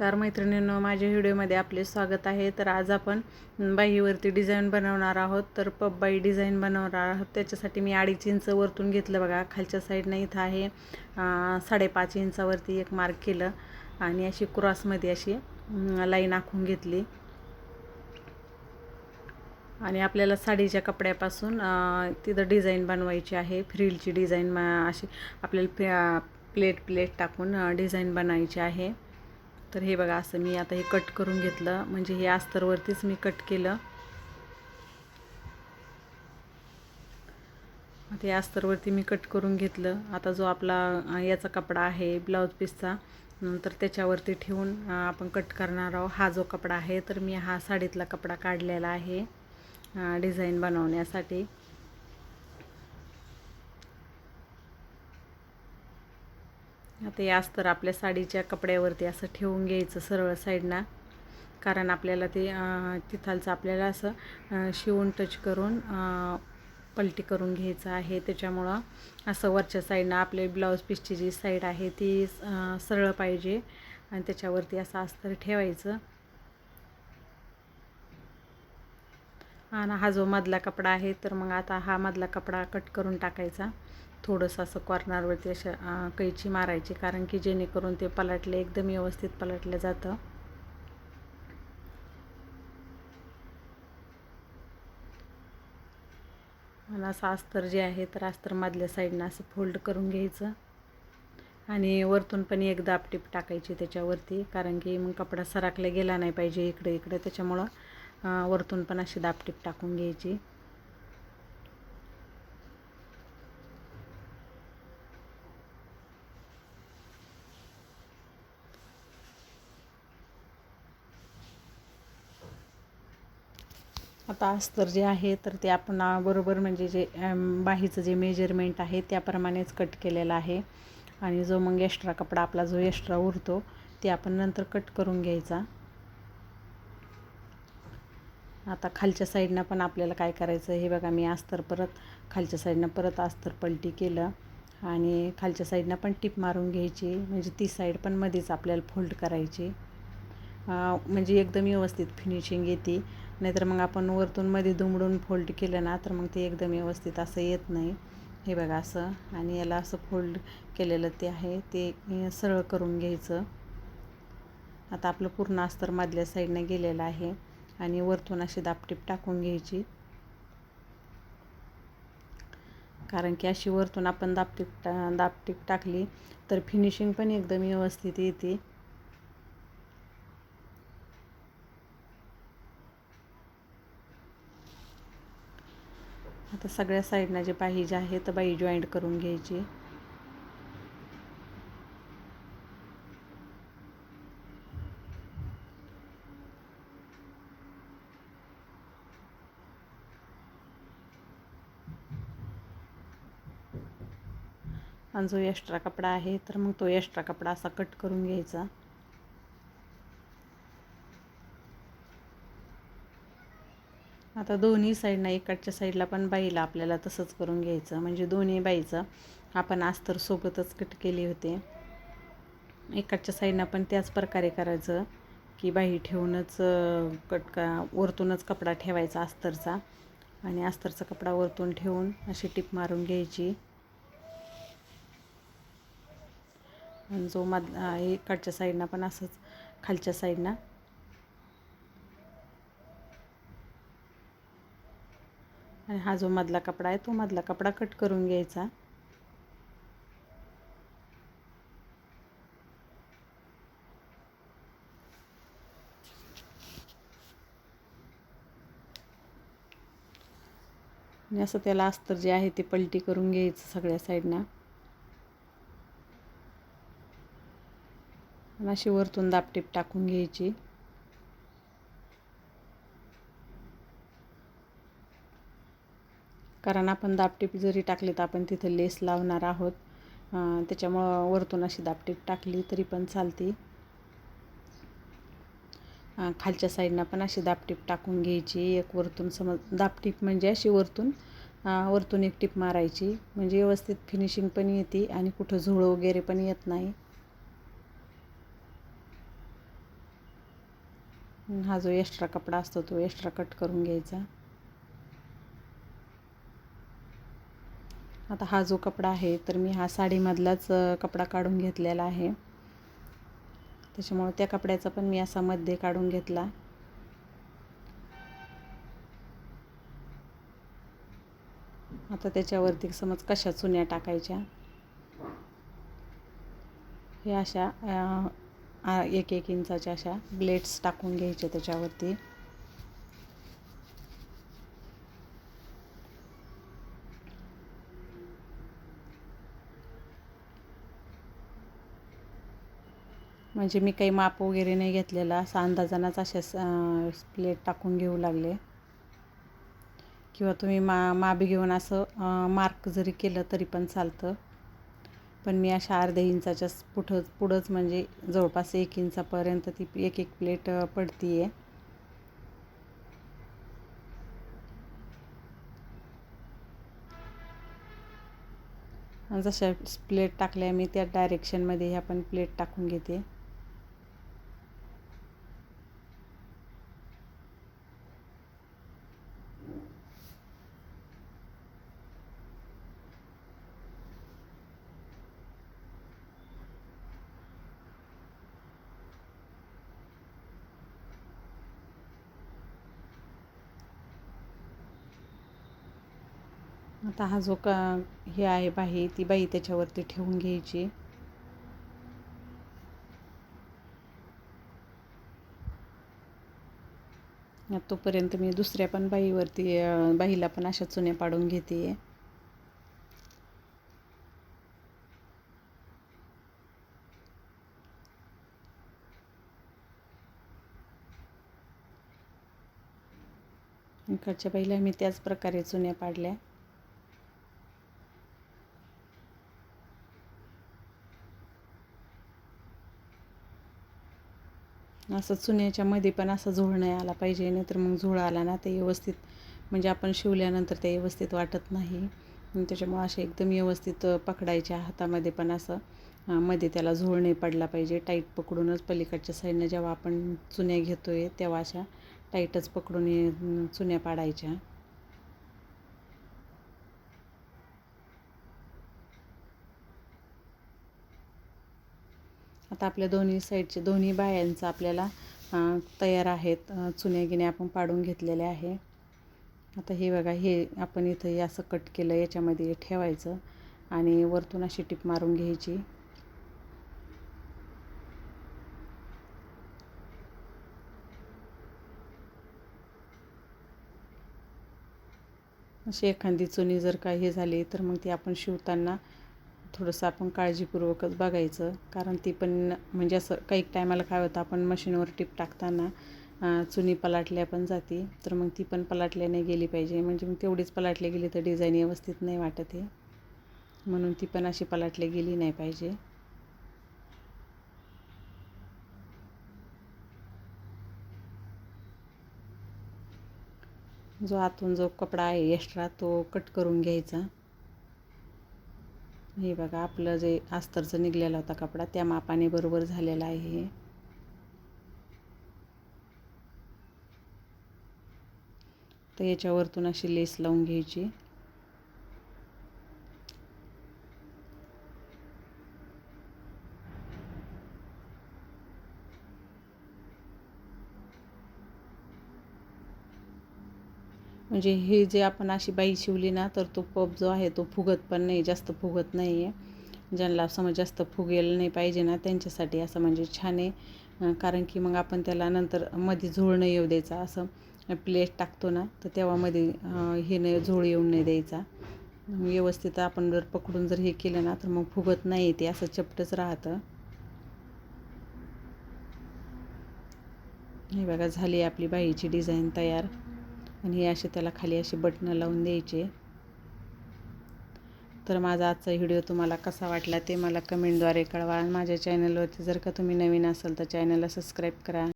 नमस्कार मैत्रिणींनो माझ्या व्हिडिओमध्ये आपले स्वागत आहे. तर आज आपण बाईवरती डिझाईन बनवणार आहोत. तर पब बाई डिझाईन बनवणार आहोत. त्याच्यासाठी मी अडीच इंच वरतून घेतलं बघा. खालच्या साईडनं इथं आहे साडेपाच इंचावरती एक मार्क केलं आणि अशी क्रॉसमध्ये अशी लाईन आखून घेतली. आणि आपल्याला साडीच्या कपड्यापासून तिथं डिझाईन बनवायची आहे. फ्रिलची डिझाईन अशी आपल्याला प्लेट प्लेट टाकून डिझाईन बनायची आहे. तर हे बघा असं मी आता हे कट करून घेतलं. म्हणजे हे अस्तरवरतीच मी कट केलं. ते अस्तरवरती मी कट करून घेतलं. आता जो आपला याचा कपडा आहे ब्लाऊज पीसचा नंतर त्याच्यावरती ठेवून आपण कट करणार आहोत. हा जो कपडा आहे तर मी हा साडीतला कपडा काढलेला आहे डिझाईन बनवण्यासाठी. आता या अस्तर आपल्या साडीच्या कपड्यावरती असं ठेवून घ्यायचं सरळ साईडना. कारण आपल्याला ते तिथालचं आपल्याला असं शिवून टच करून पलटी करून घ्यायचं आहे. त्याच्यामुळं असं वरच्या साईडनं आपले ब्लाऊज पीसची जी साईड आहे ती सरळ पाहिजे. आणि त्याच्यावरती असं अस्तर ठेवायचं. आणि हा जो मधला कपडा आहे तर मग आता हा मधला कपडा कट करून टाकायचा. थोडंसं असं कॉर्नरवरती अशा कैची मारायची कारण की जेणेकरून ते पलटले एकदम व्यवस्थित पलटलं जातं. आणि असं अस्तर जे आहे तर अस्तर मधल्या साईडनं असं फोल्ड करून घ्यायचं. आणि वरतून पण एक दापटीप टाकायची त्याच्यावरती कारण की मग कपडा सरकला गेला नाही पाहिजे इकडे इकडे त्याच्यामुळं वरतून पण अशी दापटीप टाकून घ्यायची. आता अस्तर जे आहे तर ते आपण बरोबर म्हणजे जे बाहीचं जे मेजरमेंट आहे त्याप्रमाणेच कट केलेलं आहे. आणि जो मग एक्स्ट्रा कपडा आपला जो एक्स्ट्रा उरतो ते आपण नंतर कट करून घ्यायचा. आता खालच्या साईडनं पण आपल्याला काय करायचं हे बघा मी अस्तर परत खालच्या साईडनं परत अस्तर पलटी केलं. आणि खालच्या साईडनं पण टिप मारून घ्यायची म्हणजे ती साईड पण मध्येच आपल्याला फोल्ड करायची. म्हणजे एकदम व्यवस्थित फिनिशिंग येते. नाहीतर मग आपण वरतून मध्ये दुमडून फोल्ड केलं ना तर मग ते एकदम व्यवस्थित असं येत नाही. हे बघा असं. आणि याला असं फोल्ड केलेलं ते आहे. ते सरळ करून घ्यायचं. आता आपलं पूर्ण अस्तर मधल्या साईडनं गेलेलं आहे. आणि वरतून अशी दापटीप टाकून घ्यायची. कारण की अशी वरतून आपण दापटीप टा दापटीप टाकली तर फिनिशिंग पण एकदम व्यवस्थित येते. आता सगळ्या साईडनं जे पाहिजे आहे तर बाई जॉईंट करून घ्यायची. आणि जो एक्स्ट्रा कपडा आहे तर मग तो एक्स्ट्रा कपडा असा कट करून घ्यायचा. आता दोन्ही साईडनं इकडच्या साईडला पण बाईला आपल्याला तसंच करून घ्यायचं. म्हणजे दोन्ही बाईचं आपण अस्तर सोबतच कट केली होते. इकडच्या साईडनं पण त्याच प्रकारे करायचं की बाई ठेवूनच कट का वरतूनच कपडा ठेवायचा अस्तरचा. आणि अस्तरचा कपडा वरतून ठेवून अशी टिप मारून घ्यायची. आणि जो मध इकडच्या साईडनं पण असंच खालच्या साईडनं आणि हा जो मधला कपडा आहे तो मधला कपडा कट करून घ्यायचा. आणि असं त्याला अस्तर जे आहे ते पलटी करून घ्यायचं सगळ्या साईडनं. अशी वरतून दापटीप टाकून घ्यायची. कारण आपण दापटीप जरी टाकली तर आपण तिथं लेस लावणार आहोत. त्याच्यामुळं वरतून अशी दापटीप टाकली तरी पण चालते. खालच्या साईडनं पण अशी दापटीप टाकून घ्यायची. एक वरतून समज दापटीप म्हणजे अशी वरतून वरतून एक टीप मारायची. म्हणजे व्यवस्थित फिनिशिंग पण येते आणि कुठं झुळ वगैरे पण येत नाही. हा जो एक्स्ट्रा कपडा असतो तो एक्स्ट्रा कट करून घ्यायचा. आता हा जो कपडा आहे तर मी हा साडीमधलाच कपडा काढून घेतलेला आहे. त्याच्यामुळं त्या कपड्याचा पण मी असा मध्ये काढून घेतला. आता त्याच्यावरती समज कशा चुन्या टाकायच्या? हे अशा एक एक इंचाच्या अशा ब्लेड्स टाकून घ्यायच्या त्याच्यावरती. म्हणजे मी काही माप वगैरे नाही घेतलेला. असा अंदाजानाच अशा प्लेट टाकून घेऊ लागले. किंवा तुम्ही मा माप घेऊन असं मार्क जरी केलं तरी पण चालतं. पण मी अशा अर्ध्या इंचाच्याच पुढं पुढंच म्हणजे जवळपास एक इंचापर्यंत ती एक एक प्लेट पडती आहे जशा प्लेट टाकल्या मी त्या डायरेक्शनमध्ये ह्या पण प्लेट टाकून घेते. आता हा जो का हे आहे बाही ती बाई त्याच्यावरती ठेवून घ्यायची. तोपर्यंत मी दुसऱ्या पण बाईवरती बाईला पण अशा चुन्या पाडून घेते. इकडच्या बाईला मी त्याच प्रकारे चुन्या पाडल्या. असं चुन्याच्यामध्ये पण असं झोळ नाही आला पाहिजे नाहीतर मग झोळ आला ना ते व्यवस्थित म्हणजे आपण शिवल्यानंतर ते व्यवस्थित वाटत नाही. त्याच्यामुळं असे एकदम व्यवस्थित पकडायच्या हातामध्ये पण असं. मध्ये त्याला झोळ नाही पडला पाहिजे. टाईट पकडूनच पलीकडच्या साईडनं जेव्हा आपण चुन्या घेतो आहे तेव्हा अशा टाईटच पकडून चुन्या पाडायच्या. आता आपल्या दोन्ही साईडचे दोन्ही बायांचं आपल्याला तयार आहेत. चुन्या गिन्या आपण पाडून घेतलेले आहे. आता हे बघा हे आपण इथं हे असं कट केलं याच्यामध्ये ठेवायचं आणि वरतून अशी टिप मारून घ्यायची. अशी एखादी चुनी जर का हे झाली तर मग ती आपण शिवताना थोडंसं आपण काळजीपूर्वकच बघायचं. कारण ती पण म्हणजे असं काही टायमाला काय होतं आपण मशीनवर टीप टाकताना चुनी पलाटल्या पण जाते. तर मग ती पण पलाटल्या नाही गेली पाहिजे. म्हणजे मग तेवढीच पलाटली गेली तर डिझाईन व्यवस्थित नाही वाटत आहे म्हणून ती पण अशी पलाटली गेली नाही पाहिजे. जो आतून जो कपडा आहे एक्स्ट्रा तो कट करून घ्यायचा. हे बघा आपलं जे अस्तरचं निघलेला होता कपडा त्या मापाने बरोबर झालेला आहे तर याच्यावरतून अशी लेस लावून घ्यायची. म्हणजे हे जे आपण अशी बाई शिवली ना तर तो पप जो आहे तो फुगत पण नाही जास्त फुगत नाही आहे ज्यांना समज जास्त फुगेल नाही पाहिजे ना त्यांच्यासाठी असं म्हणजे छान आहे. कारण की मग आपण त्याला नंतर मध्ये झोळ नाही येऊ द्यायचा असं प्लेट टाकतो ना तर तेव्हा मध्ये हे नाही झोळ येऊन नाही द्यायचा. व्यवस्थित आपण जर पकडून जर हे केलं ना तर मग फुगत नाही ते असं चपटच राहतं. हे बघा झाली आपली बाईची डिझाईन तयार. आणि हे असे त्याला खाली असे बटणं लावून द्यायचे. तर माझा आजचा व्हिडिओ तुम्हाला कसा वाटला ते मला कमेंटद्वारे कळवा. माझ्या चॅनलवरती जर का तुम्ही नवीन असाल तर चॅनलला सबस्क्राईब करा.